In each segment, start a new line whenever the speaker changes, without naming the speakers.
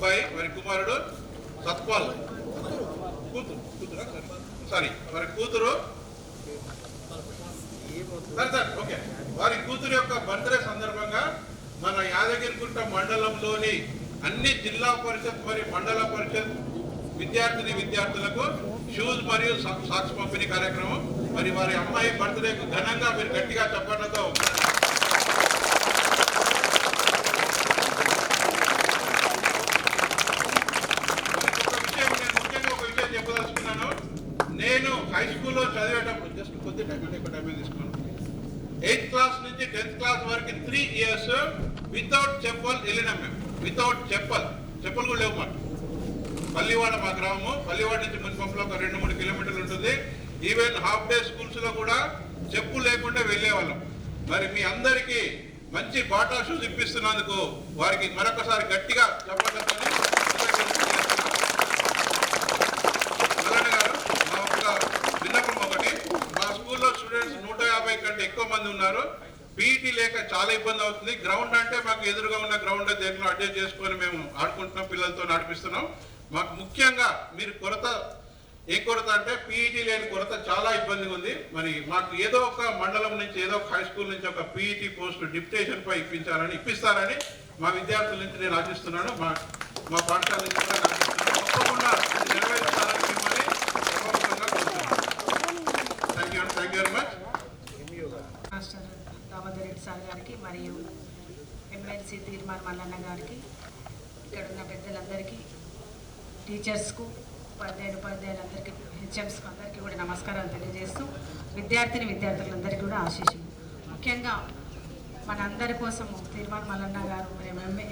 అబ్బాయి వారి కుమారుడు సత్పాల్. కూతురు కూతురా? సారీ. వారి కూతురు? Sir okay. వారి కూతురు యొక్క బర్త్డే సందర్భంగా మన యాదగిరిగుంట మండలంలోని అన్ని జిల్లా పరిషత్ మరియు మండల పరిషత్ విద్యార్థిని విద్యార్థులకు షూస్ మరియు సాక్స్ పంపిణీ కార్యక్రమం. మరి వారి అమ్మాయి బర్త్డేకు ఘనంగా మీరు గట్టిగా చెప్పడంతో ఒక విషయం నేను ముఖ్యంగా ఒక విషయం చెప్పదలుచుకున్నాను నేను హై స్కూల్లో చదివేటప్పుడు జస్ట్ కొద్ది టైం అంటే ఎక్కువ టైం తీసుకోను ఎయిత్ క్లాస్ నుంచి టెన్త్ క్లాస్ వరకు త్రీ ఇయర్స్ వితౌట్ చెప్పల్ వెళ్ళినాం మేము. వితౌట్ చెప్పల్ చెప్పలు కూడా లేవు మాకు. పల్లివాడ మా గ్రామము. పల్లివాడ నుంచి మున్పంలో ఒక రెండు మూడు కిలోమీటర్లు ఉంటుంది. ఈవెన్ హాఫ్ డే స్కూల్స్లో కూడా చెప్పు లేకుండా వెళ్ళేవాళ్ళం. మరి మీ అందరికీ మంచి బాటా షూస్ ఇప్పిస్తున్నందుకు వారికి మరొకసారి గట్టిగా చెప్పండి గారు మా విన్నపం ఒకటి. మా స్కూల్లో స్టూడెంట్స్ నూట యాభై కంటే ఎక్కువ మంది ఉన్నారు. పీఈటీ లేక చాలా ఇబ్బంది అవుతుంది. గ్రౌండ్ అంటే మాకు ఎదురుగా ఉన్న గ్రౌండ్ దేంట్లో అడ్జస్ట్ చేసుకొని మేము ఆడుకుంటున్నాం పిల్లలతో నడిపిస్తున్నాం. మాకు ముఖ్యంగా మీరు కొరత ఏ కొరత అంటే పీఈటీ లేని కొరత చాలా ఇబ్బందిగా ఉంది. మరి మాకు ఏదో ఒక మండలం నుంచి ఏదో ఒక హై స్కూల్ నుంచి ఒక పీఈటీ పోస్ట్ డిప్యుటేషన్ పై ఇప్పించాలని ఇప్పిస్తారని మా విద్యార్థుల నుంచి నేను ఆశిస్తున్నాను. మా మా పాఠశాల నుంచి కూడా నేను ఆశిస్తున్నాను. తప్పకుండా ఇది నెరవేరుస్తారని మిమ్మల్ని సభాముఖంగా కోరుతున్నాను thank you thank you very much
master Damodar Reddy sir గారికి మరియు ఎమ్మెల్సీ తీర్మాన్ మల్లన్న గారికి ఇక్కడ ఉన్న పెద్దలందరికీ టీచర్స్కు ఉపాధ్యాయులు ఉపాధ్యాయులందరికీ హెచ్ఎంస్కు అందరికీ కూడా నమస్కారాలు తెలియజేస్తూ విద్యార్థిని విద్యార్థులందరికీ కూడా ఆశీస్సులు. ముఖ్యంగా మనందరి కోసము తీర్మాన్ మల్లన్న గారు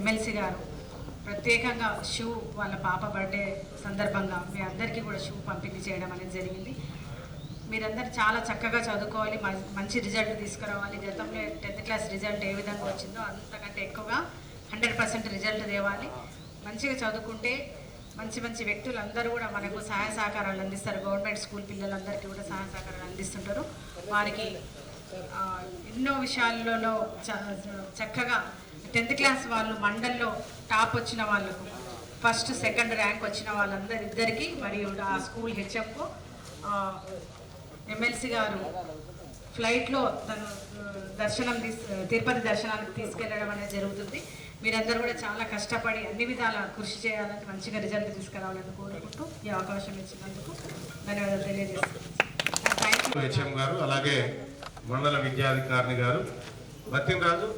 ఎమ్మెల్సీ గారు ప్రత్యేకంగా షూ వాళ్ళ పాప బర్త్డే సందర్భంగా మీ అందరికీ కూడా షూ పంపిణీ చేయడం అనేది జరిగింది. మీరందరూ చాలా చక్కగా చదువుకోవాలి మ- మంచి రిజల్ట్ తీసుకురావాలి. గతంలో టెన్త్ క్లాస్ రిజల్ట్ ఏ విధంగా వచ్చిందో అంతకంటే ఎక్కువగా హండ్రెడ్ పర్సెంట్ రిజల్ట్ తేవాలి. మంచిగా చదువుకుంటే మంచి మంచి వ్యక్తులు అందరూ కూడా మనకు సహాయ సహకారాలు అందిస్తారు. గవర్నమెంట్ స్కూల్ పిల్లలందరికీ కూడా సహాయ సహకారాలు అందిస్తుంటారు. వారికి ఎన్నో విషయాలలో చ- చక్కగా టెన్త్ క్లాస్ వాళ్ళు మండల్లో టాప్ వచ్చిన వాళ్ళకు ఫస్ట్ సెకండ్ ర్యాంక్ వచ్చిన వాళ్ళందరిద్దరికీ మరియు ఆ స్కూల్ హెచ్ఎంకు ఎమ్మెల్సీ గారు ఫ్లైట్లో తను దర్శనం తిరుపతి దర్శనానికి తీసుకెళ్ళడం అనేది జరుగుతుంది. మీరందరూ కూడా చాలా కష్టపడి అన్ని విధాల కృషి చేయాలని మంచిగా రిజల్ట్ తీసుకురావాలని కోరుకుంటూ ఈ అవకాశం ఇచ్చినందుకు ధన్యవాదాలు తెలియజేస్తున్నాను.
హెచ్ఎం గారు అలాగే మండల విద్యాధికారిని గారు. బత్తిన రాజు.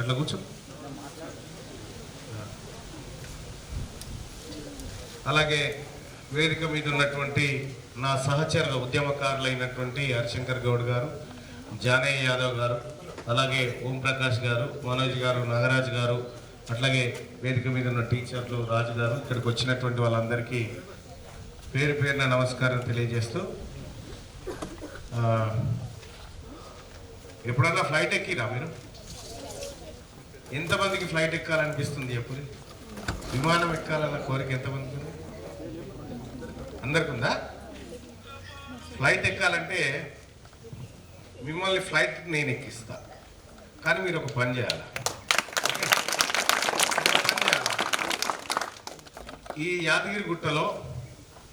అట్లా కూర్చో. అలాగే వేదిక మీద ఉన్నటువంటి నా సహచర ఉద్యమకారులైనటువంటి హరిశంకర్ గౌడ్ గారు జానయ్య యాదవ్ గారు అలాగే ఓంప్రకాష్ గారు మనోజ్ గారు నాగరాజ్ గారు అట్లాగే వేదిక మీద ఉన్న టీచర్లు రాజు గారు ఇక్కడికి వచ్చినటువంటి వాళ్ళందరికీ పేరు పేరున నమస్కారం తెలియజేస్తూ ఎప్పుడన్నా ఫ్లైట్ ఎక్కిరా మీరు? ఎంతమందికి ఫ్లైట్ ఎక్కాలనిపిస్తుంది ఎప్పుడు? విమానం ఎక్కాలన్న కోరిక ఎంతమందికి అందరికి ఉందా? ఫ్లైట్ ఎక్కాలంటే మిమ్మల్ని ఫ్లైట్ నేను ఎక్కిస్తా. కానీ మీరు ఒక పని చేయాలి? ఈ యాదగిరిగుట్టలో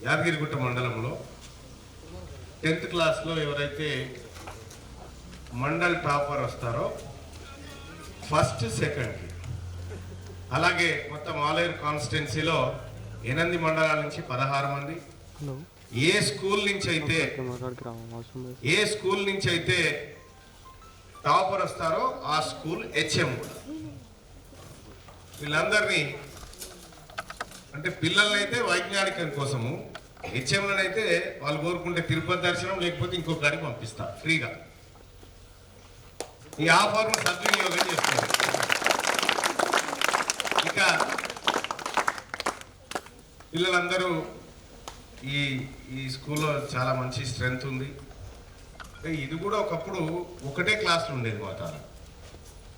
యాదగిరిగుట్ట మండలంలో టెన్త్ క్లాస్లో ఎవరైతే మండల్ టాపర్ వస్తారో ఫస్ట్ సెకండ్. అలాగే మొత్తం ఆలేరు కాన్స్టిట్యున్సీలో ఎనిమిది మండలాల నుంచి పదహారు మంది ఏ స్కూల్ నుంచి అయితే ఏ స్కూల్ నుంచి అయితే టాపర్ వస్తారో ఆ స్కూల్ హెచ్ఎం కూడా. వీళ్ళందరినీ అంటే పిల్లలనైతే వైజ్ఞానికం కోసము హెచ్ఎంలనైతే వాళ్ళు కోరుకుంటే తిరుపతి దర్శనం లేకపోతే ఇంకొక గాడికి పంపిస్తా ఫ్రీగా. ఈ ఆఫర్ను సద్వినియోగం చేసుకోండి. ఇక పిల్లలందరూ ఈ ఈ స్కూల్లో చాలా మంచి స్ట్రెంగ్త్ ఉంది. ఇది కూడా ఒకప్పుడు ఒకటే క్లాసులు ఉండేది మా తాను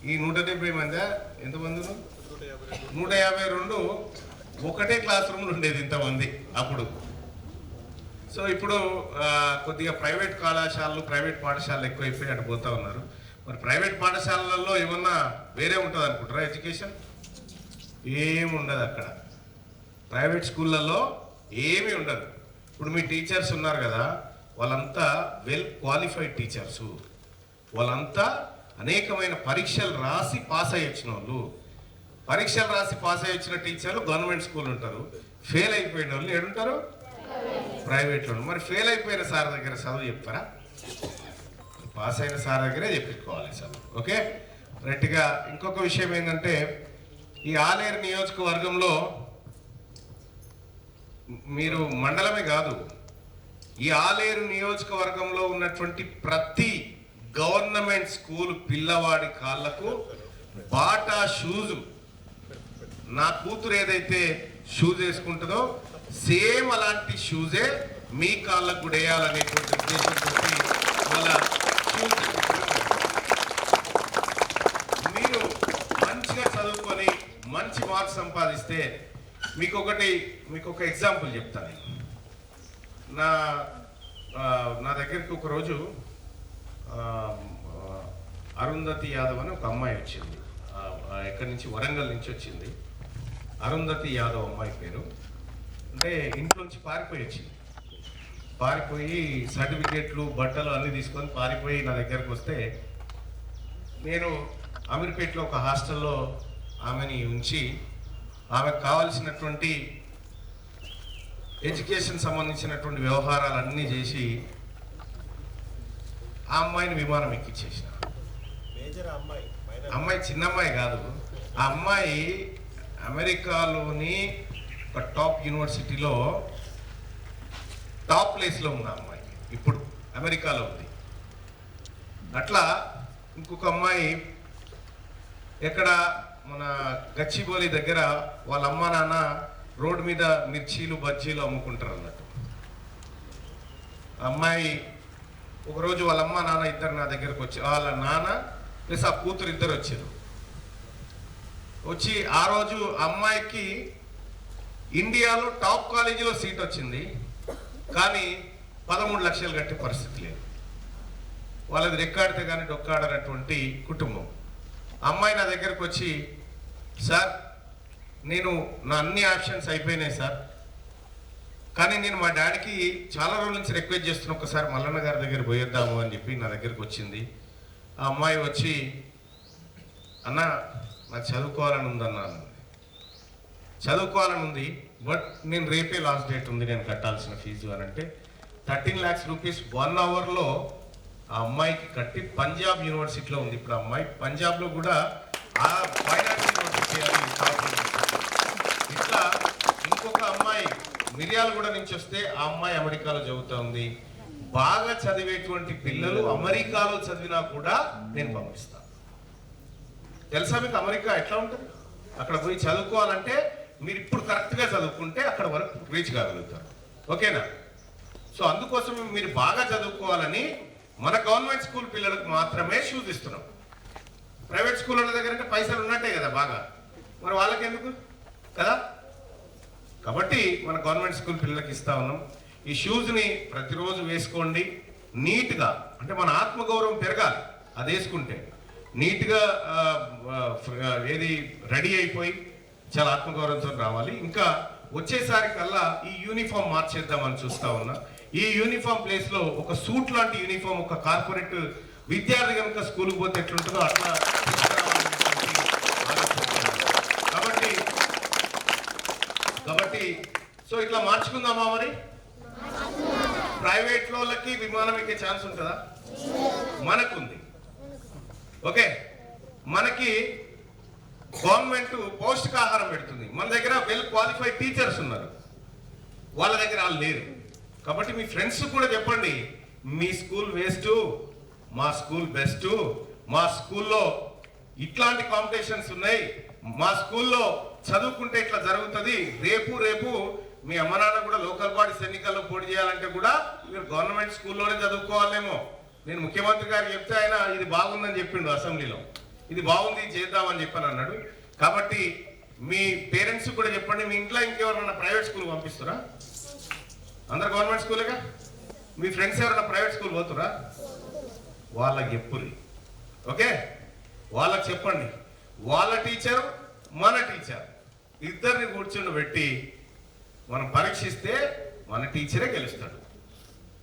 ఈ నూట డెబ్బై మంది? ఎంతమంది నూట యాభై రెండు ఒకటే క్లాస్ రూమ్లు ఉండేది ఇంతమంది అప్పుడు. సో ఇప్పుడు కొద్దిగా ప్రైవేట్ కళాశాలలు ప్రైవేట్ పాఠశాలలు ఎక్కువైపోయి అటు పోతా ఉన్నారు. మరి ప్రైవేట్ పాఠశాలలలో ఏమన్నా వేరే ఉంటుంది అనుకుంటారా ఎడ్యుకేషన్? ఏముండదు అక్కడ. ప్రైవేట్ స్కూళ్ళల్లో ఏమీ ఉండదు. ఇప్పుడు మీ టీచర్స్ ఉన్నారు కదా వాళ్ళంతా వెల్ క్వాలిఫైడ్ టీచర్సు. వాళ్ళంతా అనేకమైన పరీక్షలు రాసి పాస్ అయ్యి వచ్చిన వాళ్ళు. పరీక్షలు రాసి పాస్ అయ్యి వచ్చిన టీచర్లు గవర్నమెంట్ స్కూల్ ఉంటారు. ఫెయిల్ అయిపోయిన వాళ్ళు ఏడుంటారు? ప్రైవేట్లో మరి ఫెయిల్ అయిపోయిన సార్ దగ్గర చదువు చెప్తారా? పాస్ అయిన సార్ దగ్గరే చెప్పుకోవాలి చదువు ఓకే? రెట్టిగా ఇంకొక విషయం ఏంటంటే ఈ ఆలేరు నియోజకవర్గంలో మీరు మండలమే కాదు ఈ ఆలేరు నియోజకవర్గంలో ఉన్నటువంటి ప్రతి గవర్నమెంట్ స్కూల్ పిల్లవాడి కాళ్ళకు బాటా షూజు. నా కూతురు ఏదైతే షూజ్ వేసుకుంటుందో సేమ్ అలాంటి షూజే మీ కాళ్ళకు కూడా వేయాలనేటువంటి ఉద్దేశంతో వాళ్ళ మీరు మంచిగా చదువుకొని మంచి మార్క్స్ సంపాదిస్తే మీకు ఒకటి మీకు ఒక ఎగ్జాంపుల్ చెప్తాను నా నా దగ్గరికి ఒకరోజు అరుంధతి యాదవ్ అని ఒక అమ్మాయి వచ్చింది. ఎక్కడి నుంచి? వరంగల్ నుంచి వచ్చింది. అరుంధతి యాదవ్ అమ్మాయి పేరు. అంటే ఇంట్లోంచి పారిపోయి వచ్చింది. పారిపోయి సర్టిఫికేట్లు బట్టలు అన్నీ తీసుకొని పారిపోయి నా దగ్గరకు వస్తే నేను అమీర్పేటలో ఒక హాస్టల్లో ఆమెని ఉంచి ఆమెకు కావాల్సినటువంటి ఎడ్యుకేషన్ సంబంధించినటువంటి వ్యవహారాలన్నీ చేసి ఆ అమ్మాయిని విమానం ఎక్కించేసిన
మేజర్ అమ్మాయి మైనర్.
అమ్మాయి చిన్న అమ్మాయి కాదు. ఆ అమ్మాయి అమెరికాలోని ఒక టాప్ యూనివర్సిటీలో టాప్ ప్లేస్లో ఉన్న అమ్మాయి. ఇప్పుడు అమెరికాలో ఉంది. అట్లా ఇంకొక అమ్మాయి ఎక్కడ మన గచ్చిబౌలి దగ్గర వాళ్ళ అమ్మ నాన్న రోడ్డు మీద మిర్చీలు బజ్జీలు అమ్ముకుంటారు అన్నట్టు అమ్మాయి ఒకరోజు వాళ్ళ అమ్మ నాన్న ఇద్దరు నా దగ్గరకు వచ్చి వాళ్ళ నాన్న ప్లస్ ఆ కూతురు ఇద్దరు వచ్చారు. వచ్చి ఆ రోజు అమ్మాయికి ఇండియాలో టాప్ కాలేజీలో సీట్ వచ్చింది కానీ పదమూడు లక్షలు కట్టే పరిస్థితి లేదు. వాళ్ళది రెక్కాడితే కానీ డొక్కాడనటువంటి కుటుంబం. అమ్మాయి నా దగ్గరకు వచ్చి సార్ నేను నా అన్ని ఆప్షన్స్ అయిపోయినాయి సార్ కానీ నేను మా డాడీకి చాలా రోజుల నుంచి రిక్వెస్ట్ చేస్తున్నా ఒకసారి మల్లన్న గారి దగ్గర పోయేద్దాము అని చెప్పి నా దగ్గరికి వచ్చింది. ఆ అమ్మాయి వచ్చి అన్న నాకు చదువుకోవాలని ఉందన్న అన్నది. చదువుకోవాలని ఉంది బట్ నేను రేపే లాస్ట్ డేట్ ఉంది నేను కట్టాల్సిన ఫీజు అని అంటే థర్టీన్ ల్యాక్స్ రూపీస్ వన్ అవర్లో ఆ అమ్మాయికి కట్టి పంజాబ్ యూనివర్సిటీలో ఉంది. ఇప్పుడు ఆ అమ్మాయి పంజాబ్లో కూడా ఆ ఫైనాన్స్ ఇట్లా ఇంకొక అమ్మాయి మిర్యాలగూడ నుంచి వస్తే ఆ అమ్మాయి అమెరికాలో చదువుతా ఉంది. బాగా చదివేటువంటి పిల్లలు అమెరికాలో చదివినా కూడా నేను పంపిస్తాను తెలుసా మీకు అమెరికా ఎట్లా ఉంటుంది? అక్కడ పోయి చదువుకోవాలంటే మీరు ఇప్పుడు కరెక్ట్గా చదువుకుంటే అక్కడ వరకు రీచ్ కాగలుగుతారు. ఓకేనా? సో అందుకోసం మీరు బాగా చదువుకోవాలని మన గవర్నమెంట్ స్కూల్ పిల్లలకు మాత్రమే షూస్ ఇస్తున్నాం. ప్రైవేట్ స్కూల్ వాళ్ళ దగ్గర అంటే పైసలు ఉన్నట్టే కదా బాగా. మరి వాళ్ళకి ఎందుకు కదా? కాబట్టి మన గవర్నమెంట్ స్కూల్ పిల్లలకి ఇస్తా ఉన్నాం. ఈ షూస్ని ప్రతిరోజు వేసుకోండి. నీట్గా అంటే మన ఆత్మగౌరవం పెరగాలి. అది వేసుకుంటే. నీట్గా ఏది రెడీ అయిపోయి చాలా ఆత్మగౌరవంతో రావాలి. ఇంకా వచ్చేసారి కల్లా ఈ యూనిఫామ్ మార్చేద్దామని చూస్తా ఉన్నా. ఈ యూనిఫామ్ ప్లేస్లో ఒక సూట్ లాంటి యూనిఫామ్ ఒక కార్పొరేట్ విద్యార్థి కనుక స్కూల్కి పోతే ఎట్లుంటుందో అట్లా కాబట్టి కాబట్టి సో ఇట్లా మార్చుకుందామా మరి? ప్రైవేట్ లోళ్ళకి విమానం ఎక్కే ఛాన్స్ ఉంటుందా? మనకుంది. ఓకే? మనకి గవర్నమెంట్ పౌష్టికాహారం పెడుతుంది. మన దగ్గర వెల్ క్వాలిఫైడ్ టీచర్స్ ఉన్నారు. వాళ్ళ దగ్గర వాళ్ళు లేరు. కాబట్టి మీ ఫ్రెండ్స్ కూడా చెప్పండి మీ స్కూల్ వేస్ట్ మా స్కూల్ బెస్ట్ మా స్కూల్లో ఇట్లాంటి కాంపిటీషన్స్ ఉన్నాయి. మా స్కూల్లో చదువుకుంటే ఇట్లా జరుగుతుంది. రేపు రేపు మీ అమ్మ నాన్న కూడా లోకల్ బాడీస్ ఎన్నికల్లో పోటీ చేయాలంటే కూడా మీరు గవర్నమెంట్ స్కూల్లోనే చదువుకోవాలేమో నేను ముఖ్యమంత్రి గారు చెప్తే ఆయన ఇది బాగుందని చెప్పిండు అసెంబ్లీలో. ఇది బాగుంది ఇది చేద్దామని చెప్పాను అన్నాడు. కాబట్టి మీ పేరెంట్స్ కూడా చెప్పండి. మీ ఇంట్లో ఇంకెవరన్నా ప్రైవేట్ స్కూల్ పంపిస్తారా? అందరు గవర్నమెంట్ స్కూలేగా మీ ఫ్రెండ్స్ ఎవరైనా ప్రైవేట్ స్కూల్ పోతురా? వాళ్ళకి చెప్పుర్రి. ఓకే? వాళ్ళకి చెప్పండి. వాళ్ళ టీచర్ మన టీచర్. ఇద్దరిని కూర్చొని పెట్టి మనం పరీక్షిస్తే మన టీచరే గెలుస్తాడు.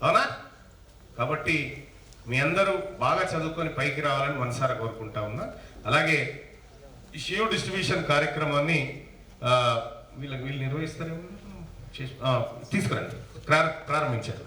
అవునా? కాబట్టి మీ అందరూ బాగా చదువుకొని పైకి రావాలని మనసారా కోరుకుంటా ఉన్నా. అలాగే ఈ డిస్ట్రిబ్యూషన్ కార్యక్రమాన్ని వీళ్ళకి వీళ్ళు నిర్వహిస్తారేమో తీసుకురండి. ప్రార- ప్రారంభించారు.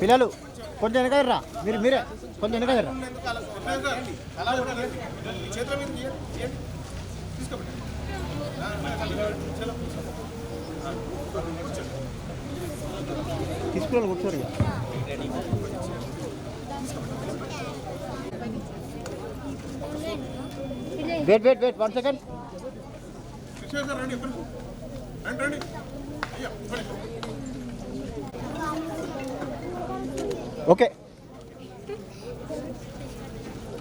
పిల్లలు కొంచెం వెనకర్రా మీరు మీరే. కొంచెం వెనకర్రా
చేతుల మీద
తీసుకుని కూర్చోరు wait wait wait one second
రండి రండి రండి
ఓకే